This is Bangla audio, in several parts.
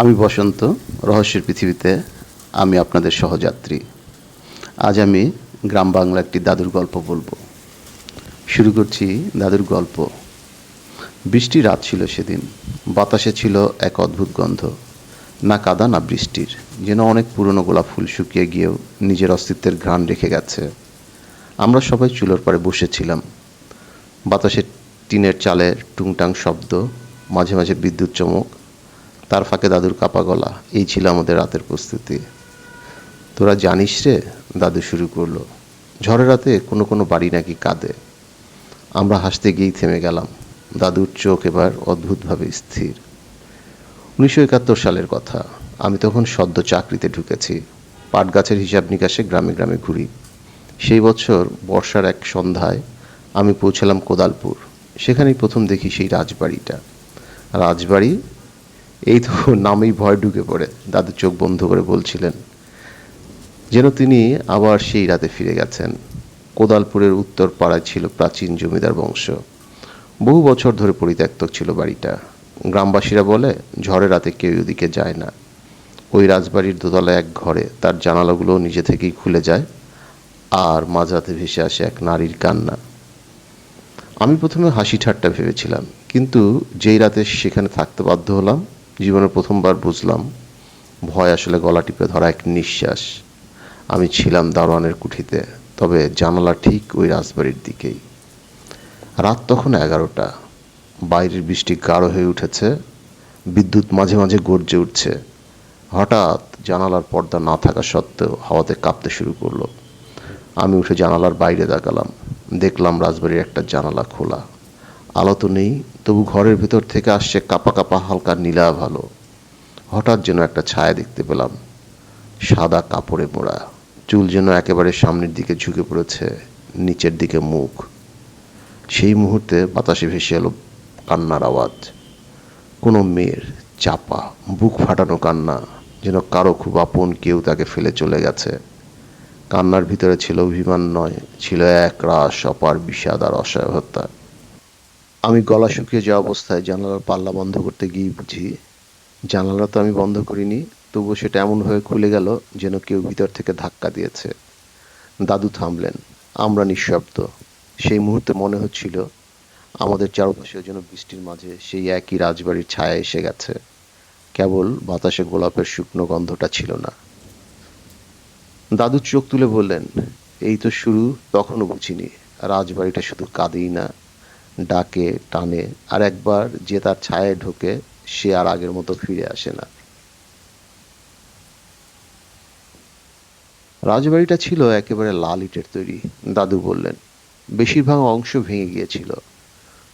আমি বসন্ত, রহস্যের পৃথিবীতে আমি আপনাদের সহযাত্রী। আজ আমি গ্রাম বাংলা একটি দাদুর গল্প বলব। শুরু করছি দাদুর গল্প। বৃষ্টি রাত ছিল সেদিন। বাতাসে ছিল এক অদ্ভুত গন্ধ। না কাদা, না বৃষ্টির। যেন অনেক পুরনো গোলাপ ফুল শুকিয়ে গিয়েও নিজের অস্তিত্বের ঘ্রাণ রেখে গেছে। আমরা সবাই চুলোর পাড়ে বসেছিলাম। বাতাসের টিনের চালের টুংটাং শব্দ, মাঝে মাঝে বিদ্যুৎ চমক তার ফাঁকে দাদুর কাপা গলা। এই ছিল আমাদের রাতের প্রস্তুতি। তোরা জানিস রে, দাদু শুরু করল। ঝড়ের রাতে কোনো কোনো বাড়ি নাকি কাঁদে। আমরা হাসতে গিয়েই থেমে গেলাম। দাদুর চোখ এবার অদ্ভুতভাবে স্থির। উনিশশো একাত্তর সালের কথা। আমি তখন সদ্য চাকরিতে ঢুকেছি। পাট গাছের হিসাব নিকাশে গ্রামে গ্রামে ঘুরি। সেই বছর বর্ষার এক সন্ধ্যায় আমি পৌঁছালাম কোদালপুর। সেখানেই প্রথম দেখি সেই রাজবাড়িটা। রাজবাড়ি এই তো নামেই ভয় ঢুকে পড়ে। দাদু চোখ বন্ধ করে বলছিলেন, যেন তিনি আবার সেই রাতে ফিরে গেছেন। কোদালপুরের উত্তর পাড়ায় ছিল প্রাচীন জমিদার বংশ। বহু বছর ধরে পরিত্যক্ত ছিল বাড়িটা। গ্রামবাসীরা বলে, ঝড়ে রাতে কেউ ওদিকে যায় না। ওই রাজবাড়ির দোতলা এক ঘরে তার জানালাগুলো নিজে থেকেই খুলে যায়, আর মাঝরাতে ভেসে আসে এক নারীর কান্না। আমি প্রথমে হাসি ঠাট্টা ভেবেছিলাম, কিন্তু যেই রাতে সেখানে থাকতে বাধ্য হলাম জীবনে প্রথমবার বুঝলাম, ভয় আসলে গলা টিপে ধরা এক নিঃশ্বাস। আমি ছিলাম দারোয়ানের কুঠিতে, তবে জানালা ঠিক ওই রাজবাড়ির দিকেই। রাত তখন এগারোটা। বাইরের বৃষ্টি গাঢ় হয়ে উঠেছে, বিদ্যুৎ মাঝে মাঝে গর্জে উঠছে। হঠাৎ জানালার পর্দা না থাকা সত্ত্বেও হাওয়াতে কাঁপতে শুরু করল। আমি উঠে জানালার বাইরে তাকালাম দেখলাম রাজবাড়ির একটা জানালা খোলা। আলো তো নেই তবু ঘরের ভেতর থেকে আসছে কাপা কাপা, হালকা নীলা ভালো। হঠাৎ যেন একটা ছায়া দেখতে পেলাম। সাদা কাপড়ে মোড়া। চুল যেন একেবারে সামনের দিকে ঝুঁকে পড়েছে, নিচের দিকে মুখ। সেই মুহূর্তে বাতাসে ভেসে এলো কান্নার আওয়াজ। কোনো মেয়ের চাপা, বুক ফাটানো কান্না যেন কারও খুব আপন কেউ তাকে ফেলে চলে গেছে। কান্নার ভিতরে ছিল অভিমান নয়, ছিল এক রাস অপার বিষাদ আর অসহায়তা। আমি গলা শুকিয়ে যাওয়া অবস্থায় জানালার পাল্লা বন্ধ করতে গিয়ে বুঝি, জানালা তো আমি বন্ধ করিনি, তবুও সেটা এমনভাবে খুলে গেল যেন কেউ ভিতর থেকে ধাক্কা দিয়েছে। দাদু থামলেন, আমরা নিঃশব্দ। সেই মুহূর্তে মনে হচ্ছিল, আমাদের চারপাশেও যেন বৃষ্টির মাঝে সেই একই রাজবাড়ির ছায়া এসে গেছে। কেবল বাতাসে গোলাপের শুকনো গন্ধটা ছিল না। দাদু চোখ তুলে বললেন, এই তো শুরু, তখনও বুঝিনি। রাজবাড়িটা শুধু কাঁদেই না ডাকে, টানে, আর একবার যে তার ছায়ে ঢোকে, সে আর আগের মতো ফিরে আসে না। রাজবাড়িটা ছিল একেবারে লাল ইটের তৈরি। দাদু বললেন, বেশিরভাগ অংশ ভেঙে গিয়েছিল।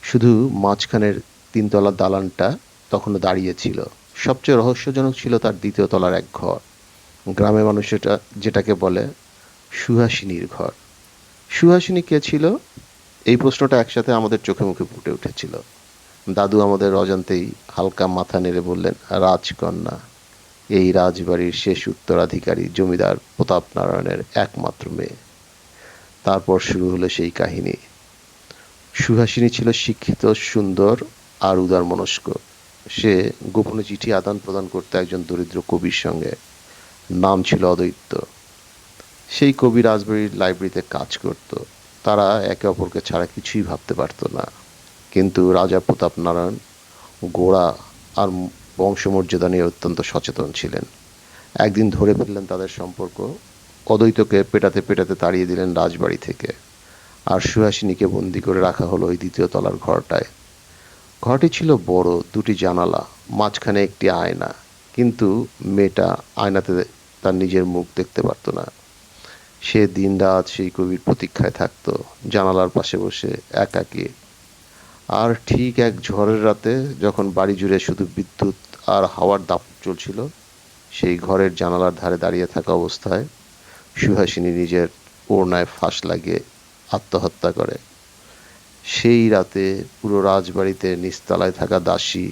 শুধু মাঝখানের তিনতলা দালানটা তখনও দাঁড়িয়ে ছিল। সবচেয়ে রহস্যজনক ছিল তার দ্বিতীয় তলার এক ঘর। গ্রামের মানুষ যেটাকে বলে সুহাসিনীর ঘর। সুহাসিনী কে ছিল? এই প্রশ্নটা একসাথে আমাদের চোখে মুখে ফুটে উঠেছিল। দাদু আমাদের অজান্তেই হালকা মাথা নেড়ে বললেন, রাজকন্যা, এই রাজবাড়ির শেষ উত্তরাধিকারী জমিদার প্রতাপ নারায়ণের একমাত্র মেয়ে। তারপর শুরু হলো সেই কাহিনী। সুহাসিনী ছিল শিক্ষিত, সুন্দর আর উদার মনস্ক। সে গোপনে চিঠি আদান প্রদান করতে একজন দরিদ্র কবির সঙ্গে। নাম ছিল অদ্বৈত। সেই কবি রাজবাড়ির লাইব্রেরিতে কাজ করত। তারা একে অপরকে ছাড়া কিছুই ভাবতে পারত না। কিন্তু রাজা প্রতাপ নারায়ণ গোড়া আর বংশমর্যাদা নিয়ে অত্যন্ত সচেতন ছিলেন। একদিন ধরে ফেললেন তাদের সম্পর্ক। অদ্বৈতকে পেটাতে পেটাতে তাড়িয়ে দিলেন রাজবাড়ি থেকে। আর সুহাসিনীকে বন্দি করে রাখা হলো ওই দ্বিতীয় তলার ঘরটায়। ঘরটি ছিল বড়, দুটি জানালা, মাঝখানে একটি আয়না। কিন্তু মেয়েটা আয়নাতে তার নিজের মুখ দেখতে পারতো না। সে দিন রাত সেই কবির প্রতীক্ষায় থাকতো, জানালার পাশে বসে একাকী। আর ঠিক এক ঝড়ের রাতে যখন বাড়ি জুড়ে শুধু বিদ্যুৎ আর হাওয়ার দাপ চলছিল, সেই ঘরের জানালার ধারে দাঁড়িয়ে থাকা অবস্থায় সুহাসিনী নিজের ওড়নায় ফাঁস লাগিয়ে আত্মহত্যা করে। সেই রাতে পুরো রাজবাড়িতে নিস্তালায় থাকা দাসী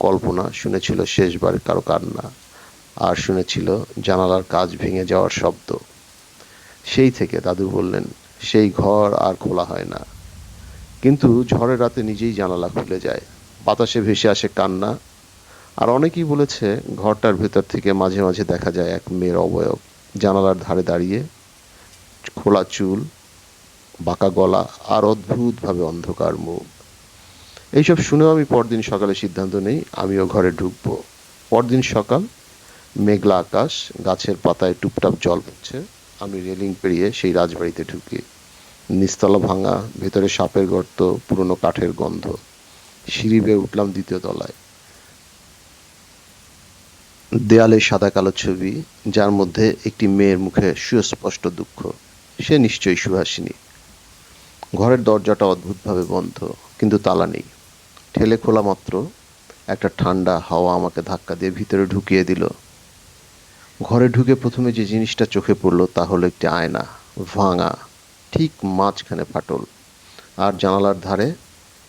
কল্পনা শুনেছিল শেষবার কারও কান্না, আর শুনেছিল জানালার কাজ ভেঙে যাওয়ার শব্দ। সেই থেকে দাদু বললেন, সেই ঘর আর খোলা হয় না। কিন্তু ঝড়ের রাতে নিজেই জানালা খুলে যায়। বাতাসে ভেসে আসে কান্না। আর অনেকেই বলেছে, ঘরটার ভেতর থেকে মাঝে মাঝে দেখা যায় এক মেয়ের অবয়ব। জানালার ধারে দাঁড়িয়ে খোলা চুল, বাঁকা গলা আর অদ্ভুতভাবে অন্ধকার মুখ। এইসব শুনেও আমি পরদিন সকালে সিদ্ধান্ত নেই, আমিও ঘরে ঢুকবো। পরদিন সকাল, মেঘলা আকাশ, গাছের পাতায় টুপটাপ জল পড়ছে আমি রেলিং পেরিয়ে সেই রাজবাড়িতে ঢুকি। নিস্তলা ভাঙা, ভেতরে সাপের গর্ত, পুরনো কাঠের গন্ধ। সিঁড়ি বেয়ে উঠলাম দ্বিতীয় তলায়। দেয়ালে সাদা কালো ছবি, যার মধ্যে একটি মেয়ের মুখে সুস্পষ্ট দুঃখ। সে নিশ্চয়ই সুহাসিনী। ঘরের দরজাটা অদ্ভুতভাবে বন্ধ, কিন্তু তালা নেই। ঠেলে খোলা মাত্র একটা ঠান্ডা হাওয়া আমাকে ধাক্কা দিয়ে ভিতরে ঢুকিয়ে দিল। ঘরে ঢুকে প্রথমে যে জিনিসটা চোখে পড়ল তা হলো একটি আয়না, ভাঙা, ঠিক মাঝখানে ফাটল। আর জানালার ধারে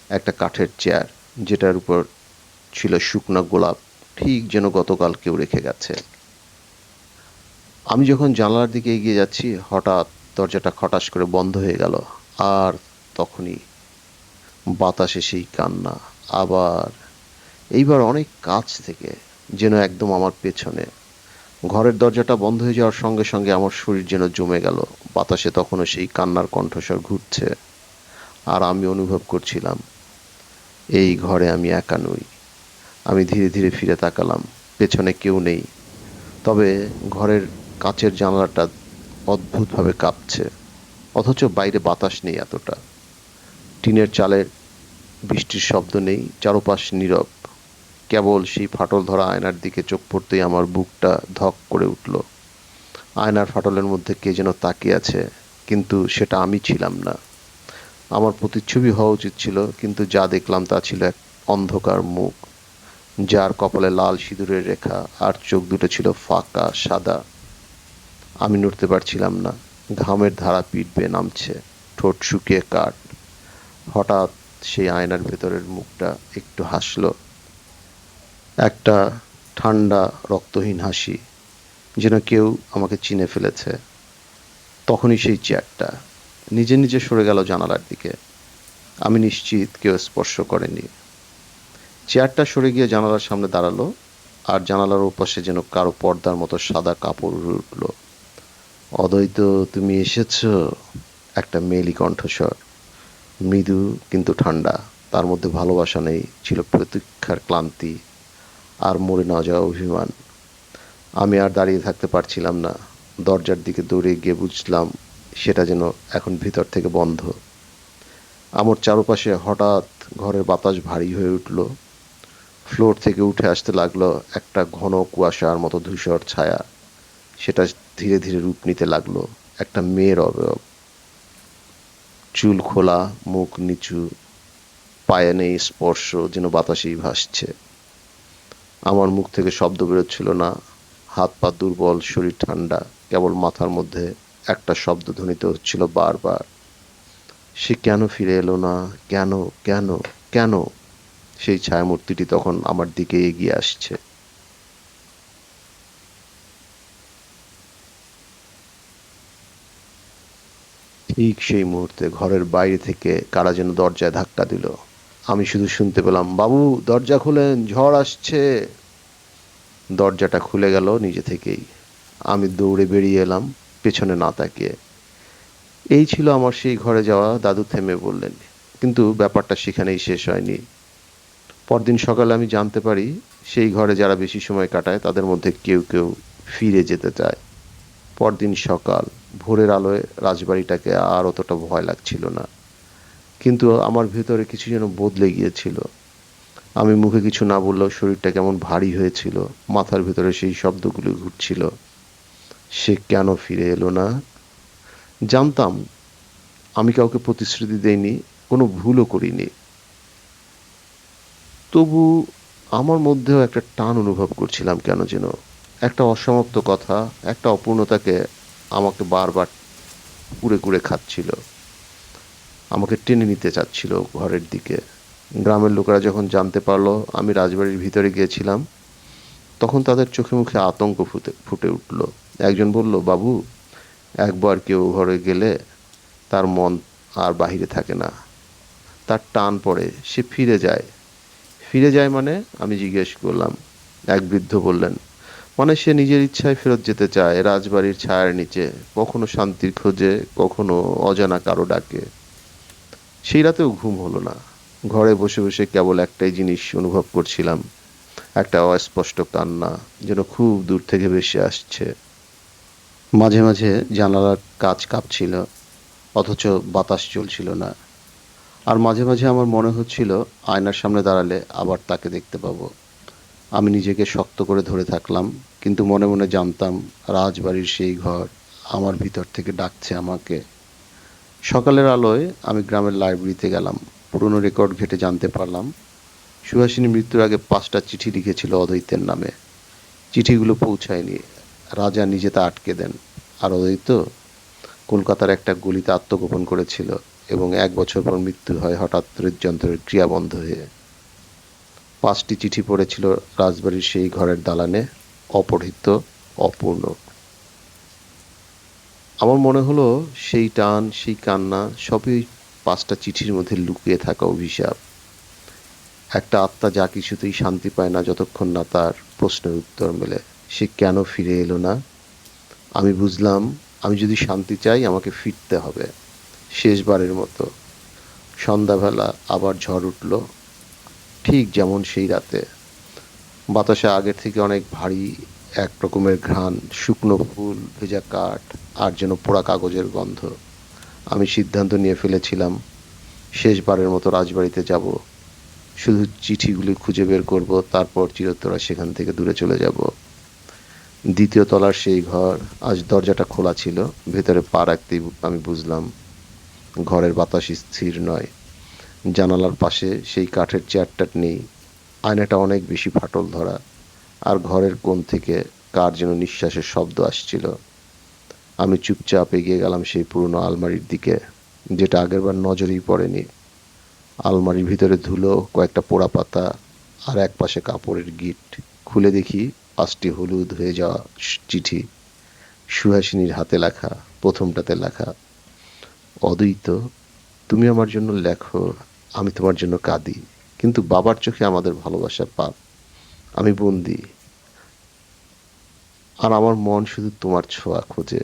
একটা কাঠের চেয়ার, যেটার উপর ছিল শুকনো গোলাপ, ঠিক যেন গতকাল কেউ রেখে গেছে। আমি যখন জানালার দিকে এগিয়ে যাচ্ছি, হঠাৎ দরজাটা খটাস করে বন্ধ হয়ে গেল, আর তখনই বাতাসে সেই কান্না, আবার এইবার অনেক কাছ থেকে যেন একদম আমার পেছনে ঘরের দরজাটা বন্ধ হয়ে যাওয়ার সঙ্গে সঙ্গে আমার শরীর যেন জমে গেল। বাতাসে তখনও সেই কান্নার কণ্ঠস্বর ঘুরছে। আর আমি অনুভব করছিলাম, এই ঘরে আমি একা নই। আমি ধীরে ধীরে ফিরে তাকালাম, পেছনে কেউ নেই। তবে ঘরের কাচের জানালাটা অদ্ভুতভাবে কাঁপছে, অথচ বাইরে বাতাস নেই এতটা। টিনের চালের বৃষ্টির শব্দ নেই, চারপাশ নীরব। কেবল সেই ফাটল ধরা আয়নার দিকে চোখ পড়তেই আমার বুকটা ধক করে উঠল। আয়নার ফাটলের মধ্যে কে যেন তাকিয়ে আছে, কিন্তু সেটা আমি ছিলাম না। আমার প্রতিচ্ছবি হওয়া উচিত ছিল, কিন্তু যা দেখলাম তা ছিল এক অন্ধকার মুখ, যার কপালে লাল সিঁদুরের রেখা আর চোখ দুটো ছিল ফাঁকা, সাদা। আমি নড়তে পারছিলাম না, ঘামের ধারা পিঠ নামছে, ঠোঁট শুকিয়ে কাঠ। হঠাৎ সেই আয়নার ভেতরের মুখটা একটু হাসলো। একটা ঠান্ডা, রক্তহীন হাসি যেন কেউ আমাকে চিনে ফেলেছে। তখনই সেই চেয়ারটা নিজে নিজে সরে গেল জানালার দিকে। আমি নিশ্চিত কেউ স্পর্শ করেনি। চেয়ারটা সরে গিয়ে জানালার সামনে দাঁড়াল আর জানালার ওপাশে যেন কারও পর্দার মতো সাদা কাপড় উঠল অদ্বৈত, তুমি এসেছ? একটা মেলি কণ্ঠস্বর। মৃদু, কিন্তু ঠান্ডা। তার মধ্যে ভালোবাসা নেই, ছিল প্রতীক্ষার ক্লান্তি আর মরে না যাওয়া অভিমান। আমি আর দাঁড়িয়ে থাকতে পারছিলাম না। দরজার দিকে দৌড়ে গিয়ে বুঝলাম সেটা যেন এখন ভিতর থেকে বন্ধ। আমার চারপাশে হঠাৎ ঘরের বাতাস ভারী হয়ে উঠল। ফ্লোর থেকে উঠে আসতে লাগল একটা ঘন কুয়াশার মতো ধূসর ছায়া। সেটা ধীরে ধীরে রূপ নিতে লাগল একটা মেয়ের অবয়ব। চুল খোলা, মুখ নিচু, পায়ে নেই স্পর্শ, যেন বাতাসেই ভাসছে। আমার মুখ থেকে শব্দ বেরোচ্ছিল না। হাত পা দুর্বল, শরীর ঠান্ডা, কেবল মাথার মধ্যে একটা শব্দ ধ্বনিত হচ্ছিল বারবার। সে কেন ফিরে এলো না? কেন কেন কেন? সেই ছায়ামূর্তিটি তখন আমার দিকে এগিয়ে আসছে। ঠিক সেই মুহূর্তে ঘরের বাইরে থেকে কারা যেন দরজায় ধাক্কা দিল। আমি শুধু শুনতে পেলাম, বাবু, দরজা খুলেন, ঝড় আসছে। দরজাটা খুলে গেল নিজে থেকেই। আমি দৌড়ে বেরিয়ে এলাম, পেছনে না তাকিয়ে। এই ছিল আমার সেই ঘরে যাওয়া, দাদু থেমে বললেন। কিন্তু ব্যাপারটা সেখানেই শেষ হয়নি। পরদিন সকালে আমি জানতে পারি, সেই ঘরে যারা বেশি সময় কাটায়, তাদের মধ্যে কেউ কেউ ফিরে যেতে চায়। পরদিন সকাল, ভোরের আলোয় রাজবাড়িটাকে আর অতটা ভয় লাগছিল না। কিন্তু আমার ভেতরে কিছু যেন বদলে গিয়েছিল। আমি মুখে কিছু না বললেও শরীরটা কেমন ভারী হয়েছিল। মাথার ভেতরে সেই শব্দগুলো ঘুরছিল। সে কেন ফিরে এলো না? জানতাম, আমি কাউকে প্রতিশ্রুতি দেইনি, কোনো ভুলও করিনি। তবু আমার মধ্যেও একটা টান অনুভব করছিলাম কেন যেন। একটা অসমাপ্ত কথা, একটা অপূর্ণতাকে আমাকে বারবার কুড়ে কুড়ে খাচ্ছিল। আমাকে টেনে নিতে চাচ্ছিল ঘরের দিকে। গ্রামের লোকেরা যখন জানতে পারল আমি রাজবাড়ির ভিতরে গিয়েছিলাম, তখন তাদের চোখে মুখে আতঙ্ক ফুটে ফুটে উঠল। একজন বলল, বাবু, একবার কেউ ঘরে গেলে তার মন আর বাহিরে থাকে না। তার টান পড়ে, সে ফিরে যায়। ফিরে যায় মানে? আমি জিজ্ঞেস করলাম। এক বৃদ্ধ বললেন মানে সে নিজের ইচ্ছায় ফেরত যেতে চায় রাজবাড়ির ছায়ার নিচে। কখনো শান্তির খোঁজে, কখনো অজানা কারও ডাকে। সেই রাতেও ঘুম হলো না। ঘরে বসে বসে কেবল একটাই জিনিস অনুভব করছিলাম, একটা অস্পষ্ট কান্না যেন খুব দূর থেকে ভেসে আসছে। মাঝে মাঝে জানালার কাজ কাঁপছিল, অথচ বাতাস চলছিল না। আর মাঝে মাঝে আমার মনে হচ্ছিল আয়নার সামনে দাঁড়ালে আবার তাকে দেখতে পাবো। আমি নিজেকে শক্ত করে ধরে থাকলাম, কিন্তু মনে মনে জানতাম রাজবাড়ির সেই ঘর আমার ভিতর থেকে ডাকছে আমাকে। সকালের আলোয় আমি গ্রামের লাইব্রেরিতে গেলাম। পুরনো রেকর্ড ঘেটে জানতে পারলাম। সুহাসিনী মৃত্যুর আগে পাঁচটা চিঠি লিখেছিল অদ্বৈতের নামে। চিঠিগুলো পৌঁছায়নি। রাজা নিজে তা আটকে দেন। আর অদ্বৈত কলকাতার একটা গলিতে আত্মগোপন করেছিল এবং এক বছর পর মৃত্যু হয় হঠাৎ হৃদযন্ত্রের ক্রিয়া বন্ধ হয়ে। পাঁচটি চিঠি পড়েছিল রাজবাড়ির সেই ঘরের দালানে, অপহৃত, অপূর্ণ। আমার মনে হলো সেই টান, সেই কান্না সবই পাঁচটা চিঠির মধ্যে লুকিয়ে থাকা অভিশাপ। একটা আত্মা যা কিছুতেই শান্তি পায় না যতক্ষণ না তার প্রশ্নের উত্তর মেলে। সে কেন ফিরে এলো না? আমি বুঝলাম, আমি যদি শান্তি চাই, আমাকে ফিরতে হবে। শেষবারের মতো। সন্ধ্যাবেলা আবার ঝড় উঠল, ঠিক যেমন সেই রাতে। বাতাসে আগের থেকে অনেক ভারী এক রকমের ঘ্রাণ, শুকনো ফুল, ভেজা কাঠ, আর যেন পোড়া কাগজের গন্ধ। আমি সিদ্ধান্ত নিয়ে ফেলেছিলাম, শেষবারের মতো রাজবাড়িতে যাব। শুধু চিঠিগুলি খুঁজে বের করব, তারপর চিরতরা সেখান থেকে দূরে চলে যাব। দ্বিতীয় তলার সেই ঘর, আজ দরজাটা খোলা ছিল, ভেতরে পা রাখতেই আমি বুঝলাম, ঘরের বাতাস স্থির নয়। জানালার পাশে সেই কাঠের চেয়ারটা নেই। আয়নাটা অনেক বেশি ফাটল ধরা। আর ঘরের কোণ থেকে কার যেন নিঃশ্বাসের শব্দ আসছিল। আমি চুপচাপ এগিয়ে গেলাম সেই পুরনো আলমারির দিকে, যেটা আগেরবার নজরেই পড়েনি। আলমারির ভিতরে ধুলো, কয়েকটা পোড়া পাতা আর এক পাশে কাপড়ের গিট। খুলে দেখি পাঁচটি হলুদ হয়ে যাওয়া চিঠি। সুহাসিনীর হাতে লেখা, প্রথমটাতে লেখা, অদ্বৈত, তুমি আমার জন্য লেখো, আমি তোমার জন্য কাঁদি, কিন্তু বাবার চোখে আমাদের ভালোবাসা পাপ। আমি বন্দি আর আমার মন শুধু তোমার ছোঁয়া খোঁজে।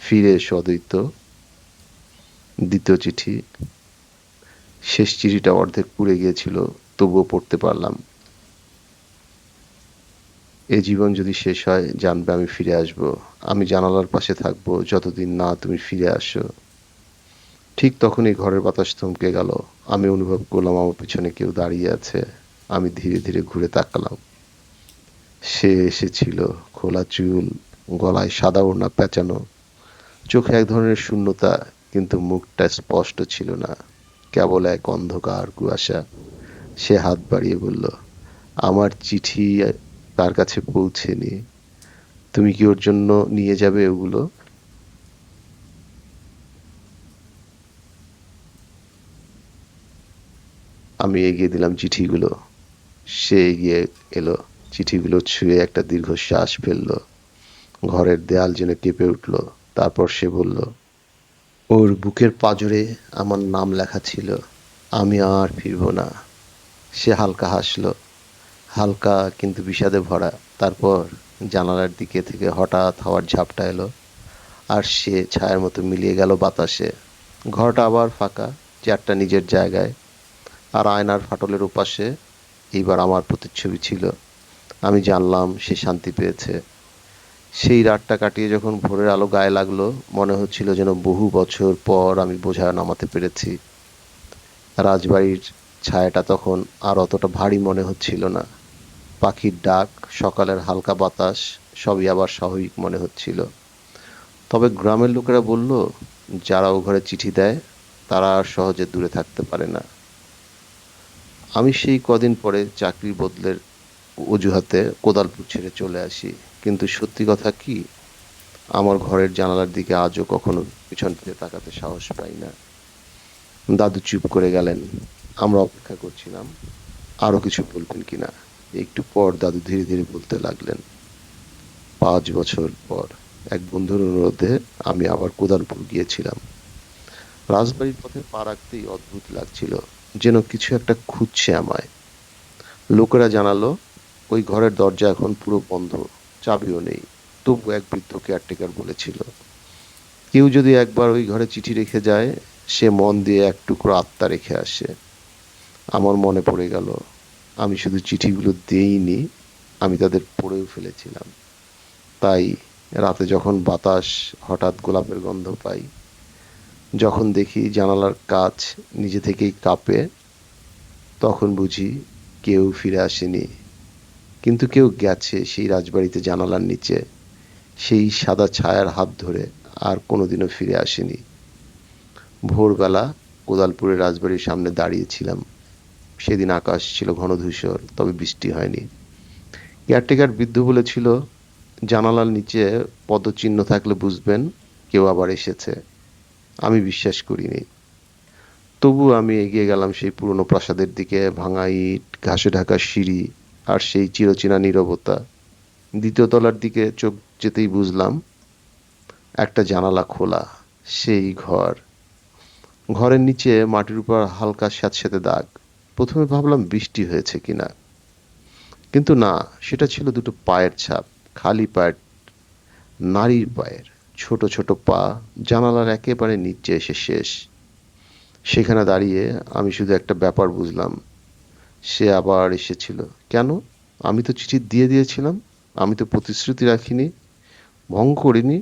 ফিরে এসো অদ্বৈত। দ্বিতীয় চিঠি। শেষ চিঠিটা অর্ধেক পুড়ে গিয়েছিল, তবুও পড়তে পারলাম। এ জীবন যদি শেষ হয়, জানবে আমি ফিরে আসব। আমি জানালার পাশে থাকব, যতদিন না তুমি ফিরে আসো। ঠিক তখনই ঘরের বাতাস থমকে গেল। আমি অনুভব করলাম আমার পিছনে কেউ দাঁড়িয়ে আছে। আমি ধীরে ধীরে ঘুরে তাকালাম। সে এসেছিল, খোলা চুল, গলায় সাদা ওড়না পেঁচানো, চোখে এক ধরনের শূন্যতা, কিন্তু মুখটা স্পষ্ট ছিল না, কেবল এক অন্ধকার কুয়াশা। সে হাত বাড়িয়ে বলল, আমার চিঠি তার কাছে পৌঁছেনি। তুমি কি ওর জন্য নিয়ে যাবে ওগুলো? আমি এগিয়ে দিলাম চিঠিগুলো। সে এগিয়ে এলো। চিঠিগুলো ছুঁয়ে একটা দীর্ঘশ্বাস ফেলল। ঘরের দেয়াল যেন কেঁপে উঠল। তারপর সে বলল, ওর বুকের পাজরে আমার নাম লেখা ছিল। আমি আর ফিরবো না। সে হালকা হাসলো। হালকা কিন্তু বিষাদে ভরা। তারপর জানালার দিকে থেকে হঠাৎ হাওয়ার ঝাপটা এলো আর সে ছায়ার মতো মিলিয়ে গেল বাতাসে। ঘরটা আবার ফাঁকা, চেয়ারটা নিজের জায়গায়। আর আয়নার ফাটলের ওপাশে এইবার আমার প্রতিচ্ছবি ছিল। আমি জানলাম সে শান্তি পেয়েছে। সেই রাতটা কাটিয়ে যখন ভোরের আলো গায়ে লাগল, মনে হচ্ছিল যেন বহু বছর পর আমি বোঝা নামাতে পেরেছি। রাজবাড়ির ছায়াটা তখন আর অতটা ভারী মনে হচ্ছিল না। পাখির ডাক, সকালের হালকা বাতাস, সবই আবার স্বাভাবিক মনে হচ্ছিল। তবে গ্রামের লোকেরা বলল, যারা ও ঘরে চিঠি দেয়, তারা আর সহজে দূরে থাকতে পারে না। আমি সেই কদিন পরে চাকরি বদলের অজুহাতে কোদালপুর ছেড়ে চলে আসি। কিন্তু সত্যি কথা কি, আমার ঘরের জানালার দিকে আজও কখনো পিছন ফিরে তাকাতে সাহস পাই না। দাদু চুপ করে গেলেন। আমরা অপেক্ষা করছিলাম আরও কিছু বলবেন কিনা? একটু পর দাদু ধীরে ধীরে বলতে লাগলেন, পাঁচ বছর পর এক বন্ধুর অনুরোধে আমি আবার কোদালপুর গিয়েছিলাম। রাজবাড়ির পথে পা রাখতেই অদ্ভুত লাগছিল, যেন কিছু একটা খুঁজছে আমায়। লোকেরা জানালো ওই ঘরের দরজা এখন পুরো বন্ধ, চাবিও নেই। তবু এক বৃদ্ধ কেয়ারটেকার বলেছিল, কেউ যদি একবার ওই ঘরে চিঠি রেখে যায়, সে মন দিয়ে এক টুকরো আত্মা রেখে আসে। আমার মনে পড়ে গেল, আমি শুধু চিঠিগুলো দেইনি, আমি তাদের পড়েও ফেলেছিলাম। তাই রাতে যখন বাতাস হঠাৎ গোলাপের গন্ধ পাই, যখন দেখি জানালার কাচ নিজে থেকেই কাঁপে, তখন বুঝি কেউ ফিরে আসেনি। কিন্তু কেউ গেছে সেই রাজবাড়িতে জানালার নিচে। সেই সাদা ছায়ার হাত ধরে আর কোনোদিনও ফিরে আসেনি। ভোরবেলা কোদালপুরের রাজবাড়ির সামনে দাঁড়িয়েছিলাম। সেদিন আকাশ ছিল ঘন ধূসর, তবে বৃষ্টি হয়নি। কেয়ারটেকার বৃদ্ধ বলেছিল, জানালার নিচে পদচিহ্ন থাকলে বুঝবেন কেউ আবার এসেছে। আমি বিশ্বাস করিনি। তবু আমি এগিয়ে গেলাম সেই পুরনো প্রাসাদের দিকে, ভাঙা ইট, ঘাসে ঢাকা সিঁড়ি আর সেই চিরচেনা নীরবতা। দ্বিতীয় তলার দিকে চোখ যেতেই বুঝলাম, একটা জানালা খোলা, সেই ঘর। ঘরের নিচে মাটির উপর হালকা স্যাঁতস্যাঁতে দাগ। প্রথমে ভাবলাম বৃষ্টি হয়েছে কিনা। কিন্তু না, সেটা ছিল দুটো পায়ের ছাপ, খালি পায়ের, নারীর পায়ের। ছোট ছোট পা জানালার একেবারে নিচে এসে শেষ। সেখানে দাঁড়িয়ে আমি শুধু একটা ব্যাপার বুঝলাম। সে আবার এসেছিল। কেন? আমি তো চিঠি দিয়ে দিয়েছিলাম, আমি তো প্রতিশ্রুতি রাখিনি, ভঙ্গ করিনি।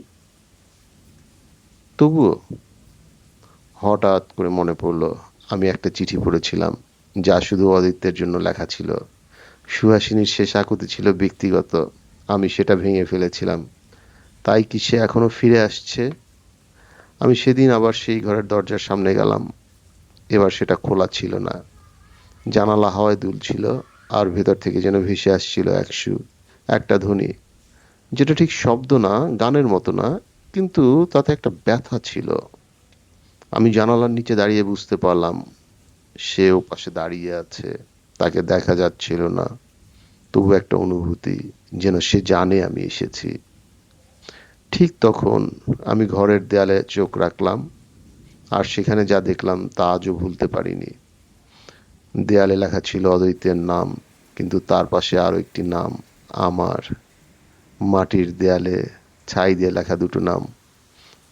তবুও হঠাৎ করে মনে পড়ল, আমি একটা চিঠি পড়েছিলাম, যা শুধু অদিত্যের জন্য লেখা ছিল। সুহাসিনীর শেষ আকুতি ছিল ব্যক্তিগত, আমি সেটা ভেঙে ফেলেছিলাম। তাই কি সে এখনও ফিরে আসছে? আমি সেদিন আবার সেই ঘরের দরজার সামনে গেলাম, এবার সেটা খোলা ছিল না। জানালা হাওয়ায় দুলছিল আর ভেতর থেকে যেন ভেসে আসছিল এক সুর, একটা ধ্বনি। যেটা ঠিক শব্দ না, গানের মতো না, কিন্তু তাতে একটা ব্যথা ছিল। আমি জানালার নিচে দাঁড়িয়ে বুঝতে পারলাম, সে ও পাশে দাঁড়িয়ে আছে, তাকে দেখা যাচ্ছিল না। তবু একটা অনুভূতি, যেন সে জানে আমি এসেছি। ঠিক তখন আমি ঘরের দেয়ালে চোখ রাখলাম, আর সেখানে যা দেখলাম তা আজও ভুলতে পারিনি। দেয়ালে লেখা ছিল অদ্বৈতের নাম। কিন্তু তার পাশে আরও একটি নাম, আমার মাটির দেয়ালে ছাই দিয়ে লেখা দুটো নাম।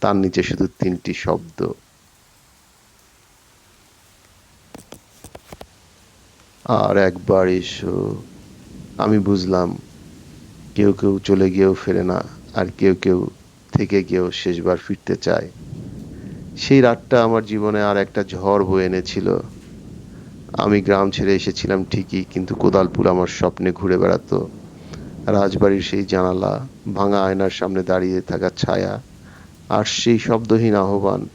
তার নিচে শুধু তিনটি শব্দ। আর একবার এসো, আমি বুঝলাম কেউ কেউ চলে গিয়েও ফেরে না, আর কেউ কেউ থেকে গিয়েও শেষবার ফিরতে চায়। সেই রাতটা আমার জীবনে আর একটা ঝড় বয়ে এনেছিল। আমি গ্রাম ছেড়ে এসেছিলাম ঠিকই, কিন্তু কোদালপুর আমার স্বপ্নে ঘুরে বেড়াতো। রাজবাড়ির সেই জানালা, ভাঙা আয়নার সামনে দাঁড়িয়ে থাকা ছায়া, আর সেই শব্দহীন আহ্বান।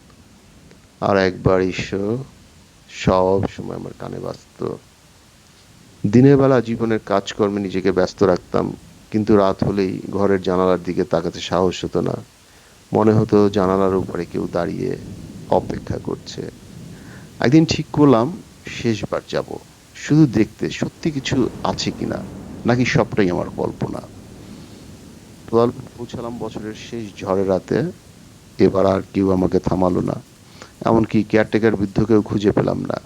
আর একবার এসো, সব সময় আমার কানে বাজতো। দিনের বেলা জীবনের কাজকর্মে নিজেকে ব্যস্ত রাখতাম, কিন্তু রাত হলেই ঘরের জানালার দিকে তাকাতে সাহস হতো না। মনে হতো জানালার উপরে কেউ দাঁড়িয়ে অপেক্ষা করছে। একদিন ঠিক করলাম শেষবার যাব। শুধু দেখতে সত্যি কিছু আছে কিনা, নাকি সবটাই আমার কল্পনা? পৌঁছালাম বছরের শেষ ঝড়ের রাতে। এবার আর কেউ আমাকে থামালো না। এমনকি কেয়ারটেকার বৃদ্ধকেও খুঁজে পেলাম না।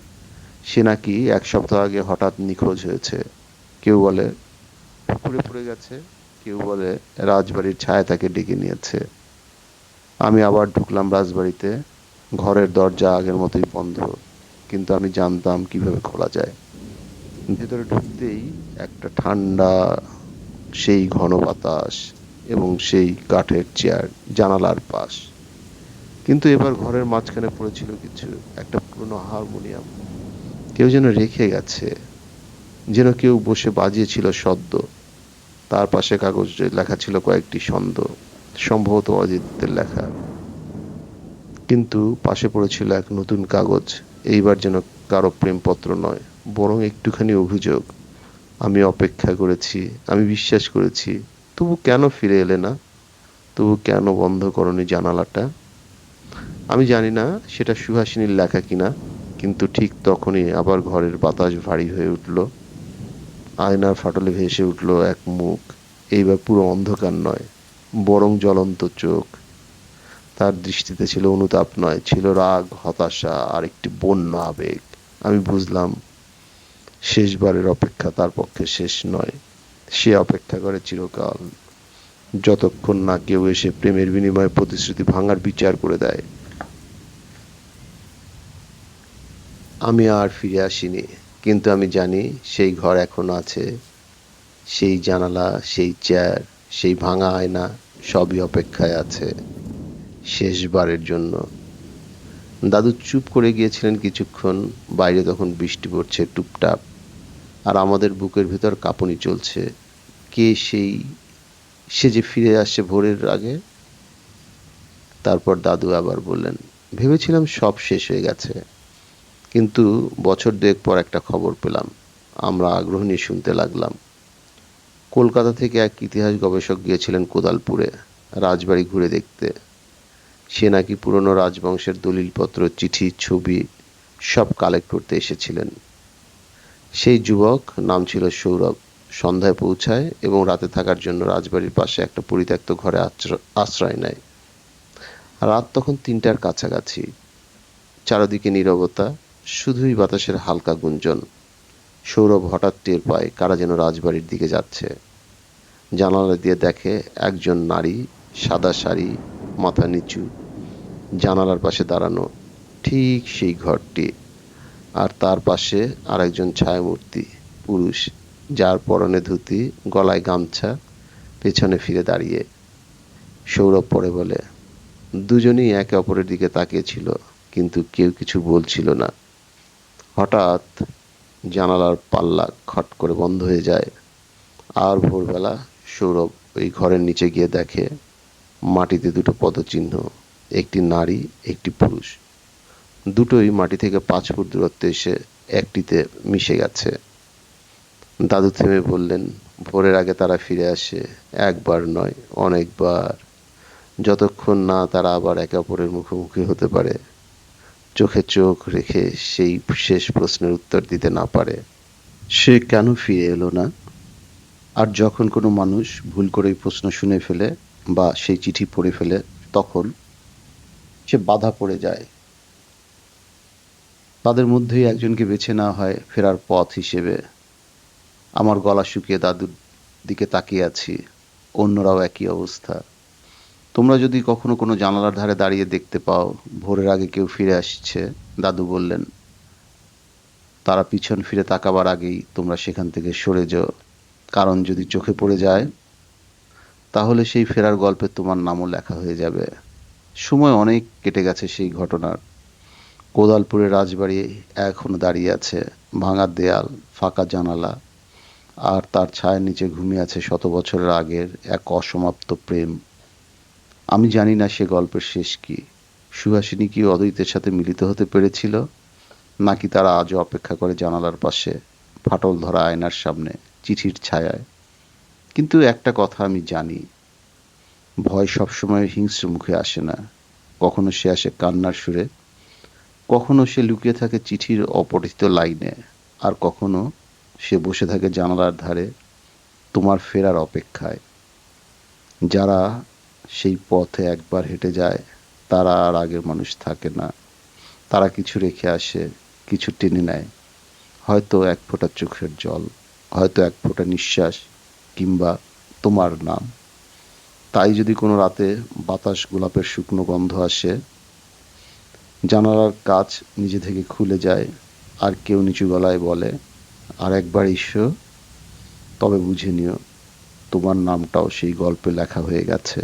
সে নাকি এক সপ্তাহ আগে হঠাৎ নিখোঁজ হয়েছে। কেউ বলে, পুকুরে পড়ে গেছে। কেউ বলে, রাজবাড়ির ছায়া তাকে ডেকে নিয়েছে। আমি আবার ঢুকলাম রাজবাড়িতে। ঘরের দরজা আগের মতোই বন্ধ। কিন্তু আমি জানতাম কীভাবে খোলা যায়। ভেতরে ঢুকতেই একটা ঠান্ডা, সেই ঘন বাতাস এবং সেই কাঠের চেয়ার, জানালার পাশ। কিন্তু এবার ঘরের মাঝখানে পড়েছিল কিছু, একটা পুরনো হারমোনিয়াম। কেউ যেন রেখে গেছে, যেন কেউ বসে বাজিয়েছিল সদ্য। তার পাশে কাগজে লেখা ছিল কয়েকটি ছন্দ, সম্ভবত অজিতের লেখা। কিন্তু পাশে পড়েছিল এক নতুন কাগজ এইবার যেন কারও প্রেমপত্র নয়, বরং একটুখানি অভিযোগ। আমি অপেক্ষা করেছি, আমি বিশ্বাস করেছি। তবু কেন ফিরে এলে না? তবু কেন বন্ধ করনি জানালাটা? আমি জানি না সেটা সুহাসিনীর লেখা কিনা, কিন্তু ঠিক তখনই আবার ঘরের বাতাস ভারী হয়ে উঠল। আয়নার ফাটলে ভেসে উঠল এক মুখ। এইবার পুরো অন্ধকার নয়, বরং জ্বলন্ত চোখ। তার দৃষ্টিতে ছিল অনুতাপ নয়, ছিল রাগ, হতাশা, আর একটি বন্য, আবেগ। আমি বুঝলাম, শেষবারের অপেক্ষা তার পক্ষে শেষ নয়। সে অপেক্ষা করে চিরকাল। যতক্ষণ না কেউ এসে প্রেমের বিনিময়ে প্রতিশ্রুতি ভাঙার বিচার করে দেয়। আমি আর ফিরে আসিনি, কিন্তু আমি জানি সেই ঘর এখন আছে। সেই জানালা, সেই চেয়ার সেই ভাঙা আয়না, সবই অপেক্ষায় আছে। শেষবারের জন্য। দাদু চুপ করে গিয়েছিলেন কিছুক্ষণ, বাইরে তখন বৃষ্টি পড়ছে টুপটাপ, আর আমাদের বুকের ভেতর কাঁপুনি চলছে। কে সেই, সে যে ফিরে আসছে ভোরের আগে? তারপর দাদু আবার বললেন, ভেবেছিলাম সব শেষ হয়ে গেছে, কিন্তু বছর দুয়েক পর একটা খবর পেলাম। আমরা আগ্রহ নিয়ে শুনতে লাগলাম। কলকাতা থেকে এক ইতিহাস গবেষক গিয়েছিলেন কোদালপুরে, রাজবাড়ি ঘুরে দেখতে। সে নাকি পুরনো রাজবংশের দলিলপত্র, চিঠি, ছবি সব কালেক্ট করতে এসেছিলেন। সেই যুবক, নাম ছিল সৌরভ, সন্ধ্যায় পৌঁছায় এবং রাতে থাকার জন্য রাজবাড়ির পাশে একটা পরিত্যক্ত ঘরে আশ্রয় নেয়। রাত তখন তিনটার কাছাকাছি। চারদিকে নীরবতা, শুধুই বাতাসের হালকা গুঞ্জন। সৌরভ হঠাৎ টের পায় কারা যেন রাজবাড়ির দিকে যাচ্ছে। জানালা দিয়ে দেখে একজন নারী, সাদা শাড়ি মাথা নিচু, জানালার পাশে দাঁড়ানো, ঠিক সেই ঘরটি। আর তার পাশে আরেকজন ছায়ামূর্তি, পুরুষ, যার পরনে ধুতি, গলায় গামছা, পেছনে ফিরে দাঁড়িয়ে। সৌরভ পরে বলে, দুজনেই একে অপরের দিকে তাকিয়েছিল কিন্তু কেউ কিছু বলছিল না। হঠাৎ জানালার পাল্লা খট করে বন্ধ হয়ে যায়। আর ভোরবেলা সৌরভ ওই ঘরের নিচে গিয়ে দেখে মাটিতে দুটো পদচিহ্ন, একটি নারী, একটি পুরুষ। দুটোই মাটি থেকে পাঁচ ফুট দূরত্বে এসে একটিতে মিশে গেছে। দাদু থেমে বললেন, ভোরের আগে তারা ফিরে আসে, একবার নয়, অনেকবার। যতক্ষণ না তারা আবার একে অপরের মুখোমুখি হতে পারে, চোখে চোখ রেখে সেই শেষ প্রশ্নের উত্তর দিতে না পারে। সে কেন ফিরে এলো না? আর যখন কোনো মানুষ ভুল করে প্রশ্ন শুনে ফেলে বা সেই চিঠি পড়ে ফেলে, তখন সে বাধা পড়ে যায়। তাদের মধ্যেই একজনকে বেছে নেওয়া হয় ফেরার পথ হিসেবে। আমার গলা শুকিয়ে দাদুর দিকে তাকিয়ে আছি, অন্যরাও একই অবস্থা। তোমরা যদি কখনো কোনো জানালার ধারে দাঁড়িয়ে দেখতে পাও, ভোরের আগে কেউ ফিরে আসছে, দাদু বললেন, তারা পিছন ফিরে তাকাবার আগেই তোমরা সেখান থেকে সরে যাও। কারণ যদি চোখে পড়ে যায় তাহলে সেই ফেরার গল্পে তোমার নামও লেখা হয়ে যাবে। সময় অনেক কেটে গেছে সেই ঘটনার। কোদালপুরের রাজবাড়ি এখনও দাঁড়িয়ে আছে, ভাঙা দেয়াল, ফাঁকা জানালা, আর তার ছায়ার নিচে ঘুমিয়ে আছে শত বছরের আগের এক অসমাপ্ত প্রেম। আমি জানি না সে গল্পের শেষ কি। সুহাসিনী কি অদ্বৈতের সাথে মিলিত হতে পেরেছিল, নাকি তারা আজও অপেক্ষা করে জানালার পাশে ফাটল ধরা আয়নার সামনে, চিঠির ছায়ায়? কিন্তু একটা কথা আমি জানি, ভয় সবসময় হিংস্র মুখে আসে না। কখনো সে আসে কান্নার সুরে, কখনো সে লুকিয়ে থাকে চিঠির অপরিচিত লাইনে, আর কখনো সে বসে থাকে জানালার ধারে তোমার ফেরার অপেক্ষায়। যারা সেই পথে একবার হেঁটে যায়, তারা আর আগের মানুষ থাকে না। তারা কিছু রেখে আসে, কিছু টেনে নেয়। হয়তো এক ফোঁটা চোখের জল, হয়তো এক ফোঁটা নিঃশ্বাস কিংবা তোমার নাম। তাই যদি কোনো রাতে বাতাস গোলাপের শুকনো গন্ধ আসে, জানালার কাজ নিজে থেকে খুলে যায়, আর কেউ নিচু গলায় বলে, আর একবার ঈশ্বর তবে বুঝে নিও, তোমার নামটাও সেই গল্পে লেখা হয়ে গেছে।